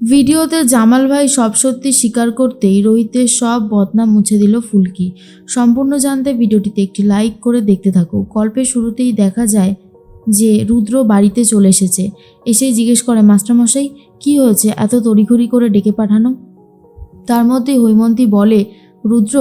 ভিডিওতে জামাল ভাই সব সত্যি স্বীকার করতেই রোহিতের সব বদনাম মুছে দিল ফুলকি। সম্পূর্ণ জানতে ভিডিওটিতে একটি লাইক করে দেখতে থাকো। গল্পের শুরুতেই দেখা যায় যে রুদ্র বাড়িতে চলে এসেছে। এসেই জিজ্ঞেস করে, মাস্টারমশাই, কি হয়েছে? এত তড়িঘড়ি করে ডেকে পাঠানো? তার মধ্যেই হৈমন্তী বলে, রুদ্র,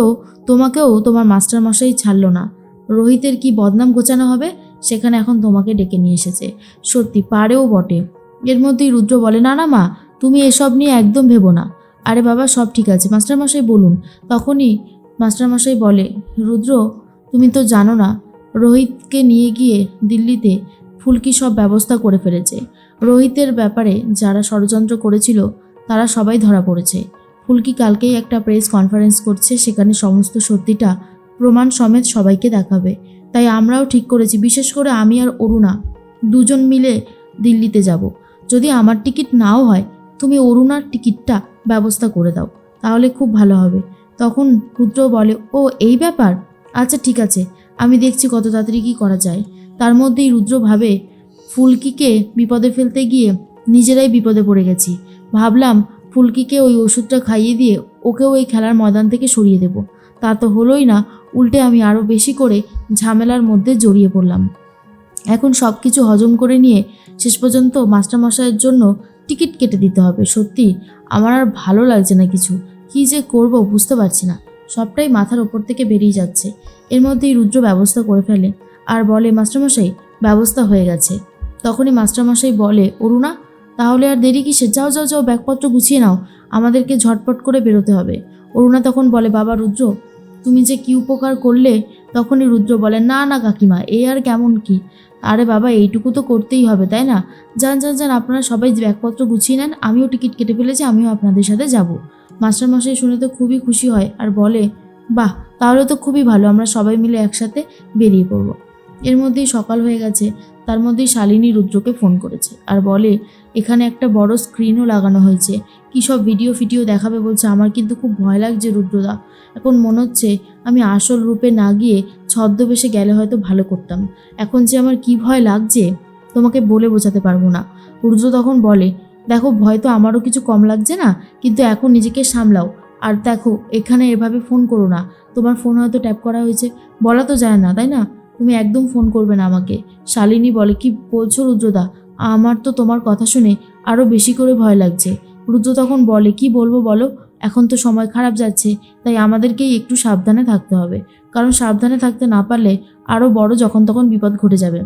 তোমাকেও তোমার মাস্টারমশাই ছাড়লো না। রোহিতের কি বদনাম গোছানো হবে? সেখানে এখন তোমাকে ডেকে নিয়ে এসেছে। সত্যি পারেও বটে। এর মধ্যেই রুদ্র বলে, না না, মা তুমি এসব নিয়ে একদম ভেবো না। আরে বাবা, সব ঠিক আছে। মাস্টারমশাই বলুন। তখনই মাস্টারমশাই বলে, রুদ্র, তুমি তো জানো না, রোহিতকে নিয়ে গিয়ে দিল্লিতে ফুলকি সব ব্যবস্থা করে ফেলেছে। রোহিতের ব্যাপারে যারা ষড়যন্ত্র করেছিল, তারা সবাই ধরা পড়েছে। ফুলকি কালকেই একটা প্রেস কনফারেন্স করছে, সেখানে সমস্ত সত্যিটা, প্রমাণ সমেত সবাইকে দেখাবে। তাই আমরাও ঠিক করেছি। বিশেষ করে আমি আর অরুণা, দুজন মিলে দিল্লিতে যাব। যদি আমার টিকিট নাও হয় তুমি অরুণার টিকিটটা ব্যবস্থা করে দাও, তাহলে খুব ভালো হবে। তখন রুদ্র বলে, ও, এই ব্যাপার? আচ্ছা ঠিক আছে, আমি দেখছি কত তাড়াতাড়ি কী করা যায়। তার মধ্যেই রুদ্র ভাবে, ফুলকিকে বিপদে ফেলতে গিয়ে নিজেরাই বিপদে পড়ে গেছি। ভাবলাম ফুলকিকে ওই ওষুধটা খাইয়ে দিয়ে ওকেও এই খেলার ময়দান থেকে সরিয়ে দেব। তা তো হলোই না, উল্টে আমি আরও বেশি করে ঝামেলার মধ্যে জড়িয়ে পড়লাম। এখন সব কিছু হজম করে নিয়ে শেষ পর্যন্ত মাস্টারমশাইয়ের জন্য টিকিট কেটে দিতে হবে, সত্যি। আমার আর ভালো লাগছে না কিছু। কী যে করব বুঝতে পারছি না। সবটাই মাথার ওপর থেকে বেরিয়ে যাচ্ছে। এর মধ্যেই রুদ্র ব্যবস্থা করে ফেলে আর বলে, মাস্টারমশাই, ব্যবস্থা হয়ে গেছে। তখনই মাস্টারমশাই বলে, অরুণা, তাহলে আর দেরি কিসে যাও যাও যাও, ব্যাগপত্র গুছিয়ে নাও। আমাদেরকে ঝটপট করে বেরোতে হবে। অরুণা তখন বলে, বাবা রুদ্র, তুমি যে কি উপকার করলে তখনই রুদ্র বলে, না না, কাকিমা, এ আর কেমন কি? আরে বাবা, এইটুকু তো করতেই হবে, তাই না? যান যান যান, আপনারা সবাই ব্যাগপত্র গুছিয়ে নেন, আমিও টিকিট কেটে ফেলেছি, আমিও আপনাদের সাথে যাব। মাস্টারমশাই শুনে তো খুবই খুশি হয় আর বলে, বাহ, তাহলে তো খুবই ভালো, আমরা সবাই মিলে একসাথে বেরিয়ে পড়ব। এর মধ্যেই সকাল হয়ে গেছে, তার মধ্যেই শালিনী রুদ্রকে ফোন করেছে আর বলে এখানে একটা বড় স্ক্রিনও লাগানো হয়েছে। কী সব ভিডিও ফিডিও দেখাবে বলছে, আমার কিন্তু খুব ভয় লাগছে রুদ্রদা। এখন মনে হচ্ছে আমি আসল রূপে না গিয়ে ছদ্মবেশে গেলে হয়তো ভালো করতাম। এখন যে আমার কি ভয় লাগছে, তোমাকে বলে বোঝাতে পারব না। রুদ্র তখন বলে, দেখো, ভয় তো আমারও কিছু কম লাগছে না, কিন্তু এখন নিজেকে সামলাও। আর দেখো, এখানে এভাবে ফোন করো না। তোমার ফোন হয়তো ট্যাপ করা হয়েছে। বলা তো যায় না, তাই না? তুমি একদম ফোন করবে না আমাকে। শালিনী বলে, কি বলছো রুদ্রদা? আমার তো তোমার কথা শুনে আরও বেশি করে ভয় লাগছে। রুদ্র তখন বলে, কি বলব বলো? এখন তো সময় খারাপ যাচ্ছে, তাই আমাদেরকেই একটু সাবধানে থাকতে হবে। কারণ সাবধানে থাকতে না পারলে আরও বড় যখন তখন বিপদ ঘটে যাবে।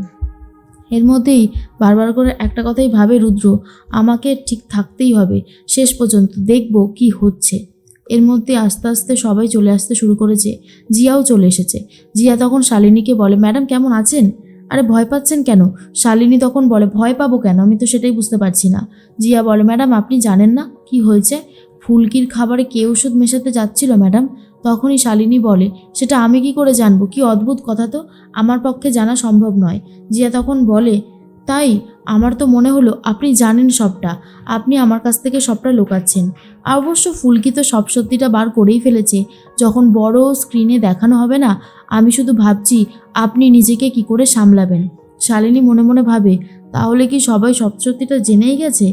এর মধ্যেই বারবার করে একটা কথাই ভাবে রুদ্র, আমাকে ঠিক থাকতেই হবে। শেষ পর্যন্ত দেখব কি হচ্ছে। এর মধ্যে আস্তে আস্তে সবাই চলে আসতে শুরু করেছে। জিয়াও চলে এসেছে। জিয়া তখন শালিনীকে বলে, ম্যাডাম কেমন আছেন? আরে ভয় পাচ্ছেন কেন? শালিনী তখন বলে, ভয় পাবো কেন? আমি তো সেটাই বুঝতে পারছি না। জিয়া বলে, ম্যাডাম, আপনি জানেন না কি হয়েছে? ফুলকির খাবারে কে ওষুধ মেশাতে যাচ্ছিল, ম্যাডাম? তখনই শালিনী বলে, সেটা আমি কি করে জানব? কি অদ্ভুত কথা তো। আমার পক্ষে জানা সম্ভব নয়। জিয়া তখন বলে তাই আমার তো মনে হলো আপনি জানেন সবটা, আপনি আমার কাছ থেকে সবটা লুকাচ্ছেন। অবশ্য ফুলকি তো সব সত্যিটা বার করেই ফেলেছে, যখন বড় স্ক্রিনে দেখানো হবে না, আমি শুধু ভাবছি আপনি নিজেকে কি করে সামলাবেন। শালিনী মনে মনে ভাবে, তাহলে কি সবাই সব সত্যিটা জেনেই গেছে?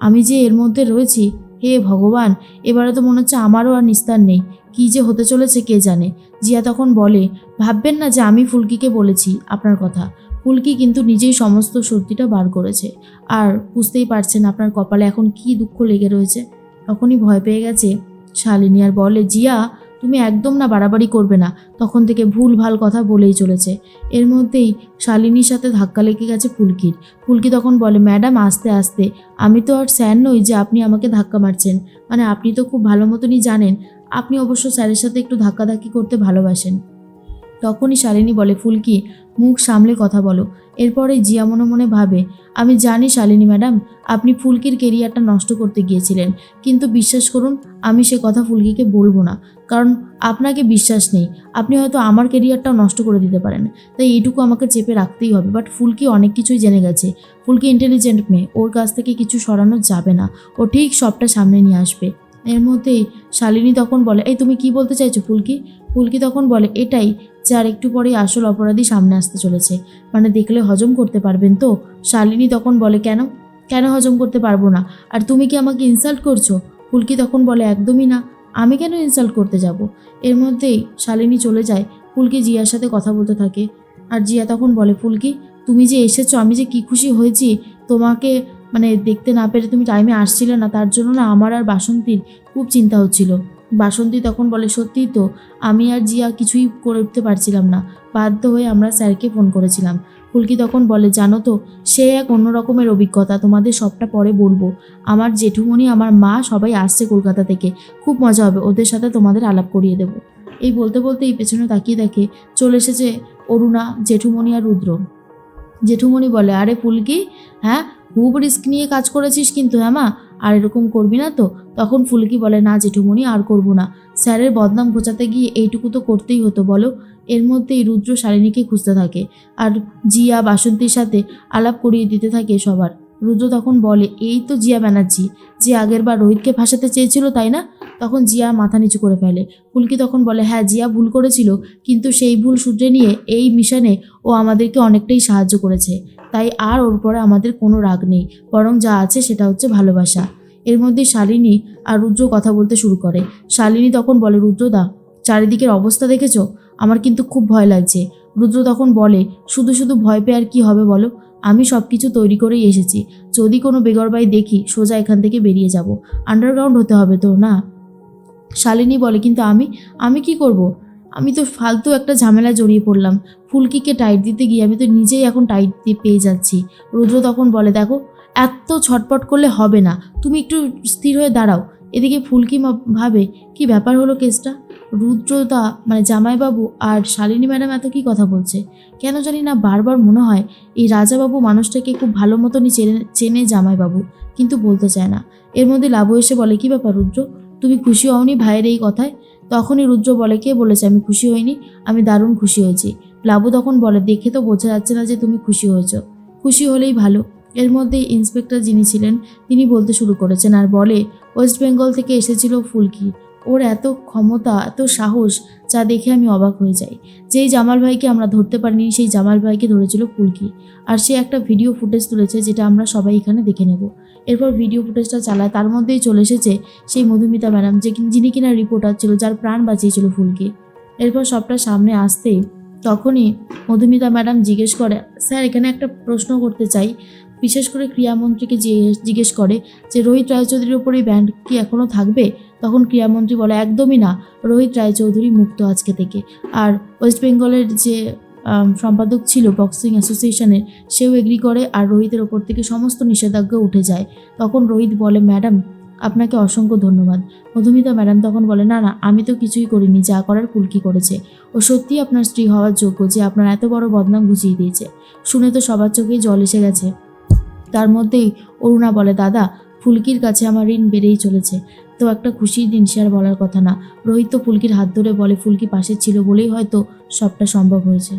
আমি যে এর মধ্যে রয়েছি, হে ভগবান, এবারে তো মনে হচ্ছে আমারও আর নিস্তার নেই। কী যে হতে চলেছে কে জানে? জিয়া তখন বলে, ভাববেন না যে আমি ফুলকিকে বলেছি আপনার কথা। ফুলকি কিন্তু নিজেই সমস্ত সত্যিটা বার করেছে। আর বুঝতেই পারছেন আপনার কপালে এখন কি দুঃখ লেগে রয়েছে। তখনই ভয় পেয়ে গেছে শালিনী আর বলে, জিয়া, তুমি একদম না বাড়াবাড়ি করবে না। তখন থেকে ভুল ভালো কথা বলেই চলেছে। এর মধ্যেই শালিনীর সাথে ধাক্কা লেগে গেছে ফুলকির। ফুলকি তখন বলে, ম্যাডাম, আস্তে আস্তে। আমি তো আর স্যার নই যে আপনি আমাকে ধাক্কা মারছেন। মানে আপনি তো খুব ভালো মতনই জানেন। আপনি অবশ্য স্যারের সাথে একটু ধাক্কাধাক্কি করতে ভালোবাসেন। তখনই শালিনী বলে, ফুলকি, মুখ সামলে কথা বলো। এরপরে জিয়া মনে মনে ভাবে, আমি জানি শালিনী ম্যাডাম, আপনি ফুলকির কেরিয়ারটা নষ্ট করতে গিয়েছিলেন। কিন্তু বিশ্বাস করুন, আমি সে কথা ফুলকিকে বলব না। কারণ আপনাকে বিশ্বাস নেই। আপনি হয়তো আমার কেরিয়ারটাও নষ্ট করে দিতে পারেন। তাই এইটুকু আমাকে চেপে রাখতেই হবে। বাট ফুলকি অনেক কিছুই জেনে গেছে। ফুলকি ইন্টেলিজেন্ট মেয়ে। ওর কাছ থেকে কিছু সরানো যাবে না। ও ঠিক সবটা সামনে নিয়ে আসবে। এর মধ্যেই শালিনী তখন বলে, এই তুমি কি বলতে চাইছো ফুলকি? ফুলকি তখন বলে, এটাই। যে আর একটু পরেই আসল অপরাধী সামনে আসতে চলেছে। মানে দেখলে হজম করতে পারবেন তো? শালিনী তখন বলে, কেন? কেন হজম করতে পারব না? আর তুমি কি আমাকে ইনসাল্ট করছ? ফুলকি তখন বলে, একদমই না। আমি কেন ইনসাল্ট করতে যাব? এর মধ্যেই শালিনী চলে যায়। ফুলকি জিয়ার সাথে কথা বলতে থাকে। আর জিয়া তখন বলে, ফুলকি, তুমি যে এসেছ, আমি যে কি খুশি হয়েছি, তোমাকে মানে দেখতে না পেরে তুমি টাইমে আসছিলে না, তার জন্য না আমার আর বাসন্তীর খুব চিন্তা হচ্ছিল। বাসন্তী তখন বলে সত্যিই তো, আমি আর জিয়া কিছুই করে উঠতে পারছিলাম না। বাধ্য হয়ে আমরা স্যারকে ফোন করেছিলাম। ফুলকি তখন বলে, জানো তো, সে এক অন্য রকমের অভিজ্ঞতা, তোমাদের সবটা পরে বলব। আমার জেঠুমণি, আমার মা সবাই আসছে কলকাতা থেকে। খুব মজা হবে, ওদের সাথে তোমাদের আলাপ করিয়ে দেবো। এই বলতে বলতে এই পেছনে তাকিয়ে দেখে চলে এসেছে অরুণা, জেঠুমণি আর রুদ্র। জেঠুমণি বলে, আরে ফুলকি হ্যাঁ খুব রিস্ক নিয়ে কাজ করেছিস কিন্তু হ্যাঁ মা আর এরকম করবি না তো। তখন ফুলকি বলে, না জেঠুমণি, আর করব না। স্যারের বদনাম ঘোচাতে গিয়ে এইটুকু তো করতেই হতো, বলো? এর মধ্যেই রুদ্র শালিনীকে খুঁজতে থাকে আর জিয়া বাসন্তীর সাথে আলাপ করিয়ে দিতে থাকে সবার। রুদ্র তখন বলে, এই তো জিয়া ব্যানার্জি, যে আগের বার রোহিতকে ফাঁসাতে চেয়েছিল, তাই না? তখন জিয়া মাথা নিচু করে ফেলে। ফুলকি তখন বলে হ্যাঁ জিয়া ভুল করেছিল, কিন্তু সেই ভুল সূত্রে নিয়ে এই মিশনে ও আমাদেরকে অনেকটাই সাহায্য করেছে। তাই আর ওর পরে আমাদের কোনো রাগ নেই, বরং যা আছে সেটা হচ্ছে ভালোবাসা। এর মধ্যে শালিনী আর রুদ্র কথা বলতে শুরু করে। শালিনী তখন বলে রুদ্রদা চারিদিকের অবস্থা দেখেছ? আমার কিন্তু খুব ভয় লাগছে। রুদ্র তখন বলে, শুধু শুধু ভয় পেয়ে আর কি হবে বলো? আমি সব কিছু তৈরি করেই এসেছি। যদি কোনো বেগরবাই দেখি, সোজা এখান থেকে বেরিয়ে যাব। আন্ডারগ্রাউন্ড হতে হবে তো, না? শালিনী বলে, কিন্তু আমি আমি কি করব? আমি তো ফালতু একটা ঝামেলা জড়িয়ে পড়লাম। ফুলকিকে টাইট দিতে গিয়ে আমি তো নিজেই এখন টাইট দিয়ে পেয়ে যাচ্ছি। রুদ্র তখন বলে, দেখো, এত ছটপট করলে হবে না। তুমি একটু স্থির হয়ে দাঁড়াও। এদিকে ফুলকি ভাবে, কি ব্যাপার হলো কেসটা? রুদ্রদা মানে জামাইবাবু আর শালিনী ম্যাডাম এত কি কথা বলছে? কেন জানি না বারবার মনে হয়, এই রাজাবাবু মানুষটাকে খুব ভালো মতনই চেনে চেনে জামাইবাবু, কিন্তু বলতে চায় না। এর মধ্যে লাভু এসে বলে, কি ব্যাপার রুদ্র? তুমি খুশি হওনি ভাইয়ের এই কথায়? তখনই রুদ্র বলে, কে বলেছে আমি খুশি হইনি? আমি দারুণ খুশি হয়েছি। লাবু তখন বলে, দেখে তো বোঝা যাচ্ছে না যে তুমি খুশি হয়েছ। খুশি হলেই ভালো। এর মধ্যে ইন্সপেক্টর যিনি ছিলেন, তিনি বলতে শুরু করেছেন আর বলে, ওয়েস্ট বেঙ্গল থেকে এসেছিল ফুলকি। ওর এত ক্ষমতা, এত সাহস, যা দেখে আমি অবাক হয়ে যাই। যেই জামাল ভাইকে আমরা ধরতে পারিনি, সেই জামাল ভাইকে ধরেছিল ফুলকি। আর সে একটা ভিডিও ফুটেজ তুলেছে, যেটা আমরা সবাই এখানে দেখে নেব। এরপর ভিডিও ফুটেজটা চালায়, তার মধ্যেই চলে এসেছে সেই মধুমিতা ম্যাডাম, যে যিনি কিনা রিপোর্টার ছিল, যার প্রাণ বাঁচিয়েছিল ফুলকি। এরপর সবটা সামনে আসতেই তখনই মধুমিতা ম্যাডাম জিজ্ঞেস করে, স্যার, এখানে একটা প্রশ্ন করতে চাই। বিশেষ করে ক্রীড়ামন্ত্রীকে জিজ্ঞেস- করে যে, রোহিত রায়চৌধুরীর ওপর ব্যান্ড কি এখনও থাকবে? তখন ক্রীড়ামন্ত্রী বলে, একদমই না। রোহিত রায়চৌধুরী মুক্ত আজকে থেকে। আর ওয়েস্ট বেঙ্গলের যে সম্পাদক ছিল বক্সিং অ্যাসোসিয়েশনের। সেও এগ্রি করে আর রোহিতের ওপর থেকে সমস্ত নিষেধাজ্ঞা উঠে যায়। তখন রোহিত বলে, ম্যাডাম, আপনাকে অসংখ্য ধন্যবাদ। মধুমিতা ম্যাডাম তখন বলে, না না, আমি তো কিছুই করিনি, যা করার ফুলকি করেছে। ও সত্যিই আপনার স্ত্রী হওয়ার যোগ্য যে আপনার এত বড় বদনাম গুছিয়ে দিয়েছে। শুনে তো সবার চোখেই জল এসে গেছে। তার মধ্যেই অরুণা বলে, দাদা, ফুলকির কাছে আমার ঋণ বেড়েই চলেছে। তো একটা খুশির দিন, সে আর বলার কথা না। রোহিত তো ফুলকির হাত ধরে বলে, ফুলকি পাশে ছিল বলেই হয়তো সবটা সম্ভব হয়েছে।